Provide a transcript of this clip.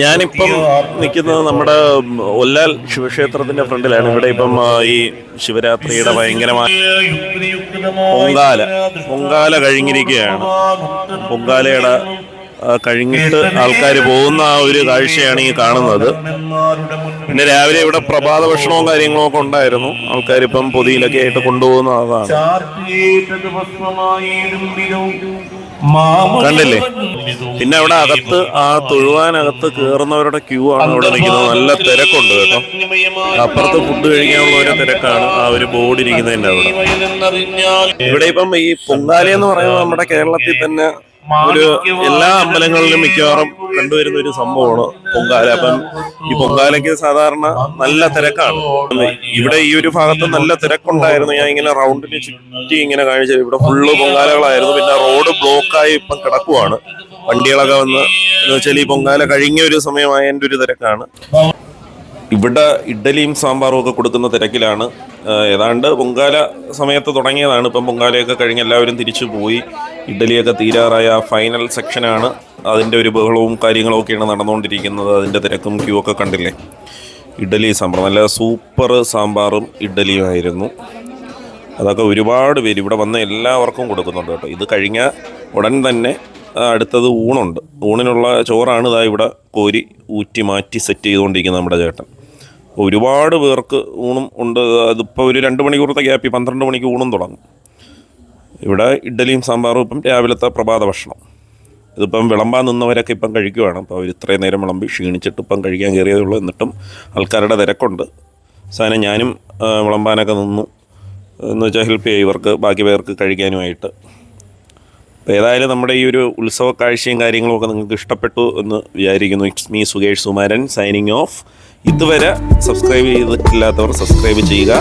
ഞാനിപ്പം നിൽക്കുന്നത് നമ്മുടെ ഒല്ലാൽ ശിവക്ഷേത്രത്തിന്റെ ഫ്രണ്ടിലാണ്. ഇവിടെ ഇപ്പം ഈ ശിവരാത്രിയുടെ ഭയങ്കരമായ പൊങ്കാല പൊങ്കാല കഴിഞ്ഞിരിക്കുകയാണ്. പൊങ്കാലയുടെ കഴിഞ്ഞിട്ട് ആൾക്കാർ പോകുന്ന ആ ഒരു കാഴ്ചയാണ് ഈ കാണുന്നത്. പിന്നെ രാവിലെ ഇവിടെ പ്രഭാത ഭക്ഷണവും കാര്യങ്ങളും ഒക്കെ ഉണ്ടായിരുന്നു. ആൾക്കാർ ഇപ്പം പൊതിയിലൊക്കെ ആയിട്ട് കൊണ്ടുപോകുന്ന അതാണ് കണ്ടില്ലേ? പിന്നെ അവിടെ അകത്ത് ആ തൊഴുവാനകത്ത് കയറുന്നവരുടെ ക്യൂ ആണ് അവിടെ നിൽക്കുന്നത്. നല്ല തിരക്കുണ്ട് കേട്ടോ. അപ്പുറത്ത് ഫുഡ് കഴിക്കാനുള്ള ഒരു തിരക്കാണ് ആ ഒരു ബോർഡ് ഇരിക്കുന്നതിന്റെ അവിടെ. ഇവിടെ ഇപ്പം ഈ പൊങ്കാലി എന്ന് പറയുന്നത് നമ്മുടെ കേരളത്തിൽ തന്നെ ഒരു എല്ലാ അമ്പലങ്ങളിലും മിക്കവാറും കണ്ടുവരുന്ന ഒരു സംഭവമാണ് പൊങ്കാല. അപ്പം ഈ പൊങ്കാലയ്ക്ക് സാധാരണ നല്ല തിരക്കാണ്. ഇവിടെ ഈ ഒരു ഭാഗത്ത് നല്ല തിരക്കുണ്ടായിരുന്നു. ഞാൻ ഇങ്ങനെ റൗണ്ടിന് ചുറ്റി ഇങ്ങനെ കാണിച്ചത് ഇവിടെ ഫുള്ള് പൊങ്കാലകളായിരുന്നു. പിന്നെ റോഡ് ബ്ലോക്കായി ഇപ്പം കിടക്കുവാണ്. വണ്ടികളൊക്കെ വന്ന് എന്ന് വെച്ചാൽ ഈ പൊങ്കാല കഴിഞ്ഞ ഒരു സമയമായതിന്റെ ഒരു തിരക്കാണ്. ഇവിടെ ഇഡ്ഡലിയും സാമ്പാറും ഒക്കെ കൊടുക്കുന്ന തിരക്കിലാണ്. ഏതാണ്ട് പൊങ്കാല സമയത്ത് തുടങ്ങിയതാണ്. ഇപ്പം പൊങ്കാലയൊക്കെ കഴിഞ്ഞ് എല്ലാവരും തിരിച്ചു പോയി. ഇഡ്ഡലിയൊക്കെ തീരാറായ ഫൈനൽ സെക്ഷനാണ് അതിന്റെ ഒരു ബഹളവും കാര്യങ്ങളും ഒക്കെയാണ് നടന്നുകൊണ്ടിരിക്കുന്നത്. അതിന്റെ തിരക്കും ക്യൂ ഒക്കെ കണ്ടില്ലേ? ഇഡ്ഡലി സാമ്പാർ. നല്ല സൂപ്പർ സാമ്പാറും ഇഡ്ഡലിയും ആയിരുന്നു. അതൊക്കെ ഒരുപാട് പേര് ഇവിടെ വന്ന എല്ലാവർക്കും കൊടുക്കുന്നുണ്ട് കേട്ടോ. ഇത് കഴിഞ്ഞ ഉടൻ തന്നെ അടുത്തത് ഊണുണ്ട്. ഊണിനുള്ള ചോറാണ് ഇതാ ഇവിടെ കോരി ഊറ്റി മാറ്റി സെറ്റ് ചെയ്തുകൊണ്ടിരിക്കുന്നത് നമ്മുടെ ചേട്ടൻ. ഒരുപാട് പേർക്ക് ഊണും ഉണ്ട്. അതിപ്പോൾ ഒരു രണ്ട് മണിക്കൂറത്തെ ഗ്യാപ്പി പന്ത്രണ്ട് മണിക്ക് ഊണും തുടങ്ങും. ഇവിടെ ഇഡ്ഡലിയും സാമ്പാറും ഇപ്പം രാവിലത്തെ പ്രഭാത ഭക്ഷണം. ഇതിപ്പം വിളമ്പാൻ നിന്നവരൊക്കെ ഇപ്പം കഴിക്കുവാണ്. അപ്പോൾ അവർ ഇത്രയും നേരം വിളമ്പി ക്ഷീണിച്ചിട്ട് ഇപ്പം കഴിക്കാൻ കയറിയതേ ഉള്ളൂ എന്നിട്ടും ആൾക്കാരുടെ തിരക്കുണ്ട്. സാധനം ഞാനും വിളമ്പാനൊക്കെ നിന്നു. എന്ന് വെച്ചാൽ ഹെൽപ്പ് ചെയ്യും ഇവർക്ക് ബാക്കി പേർക്ക് കഴിക്കാനുമായിട്ട്. അപ്പോൾ ഏതായാലും നമ്മുടെ ഈ ഒരു ഉത്സവ കാഴ്ചയും കാര്യങ്ങളും ഒക്കെ നിങ്ങൾക്ക് ഇഷ്ടപ്പെട്ടു എന്ന് വിചാരിക്കുന്നു. It's me Sukesh Sumaran signing off ഇതുവരെ സബ്സ്ക്രൈബ് ചെയ്തിട്ടില്ലാത്തവർ സബ്സ്ക്രൈബ് ചെയ്യുക.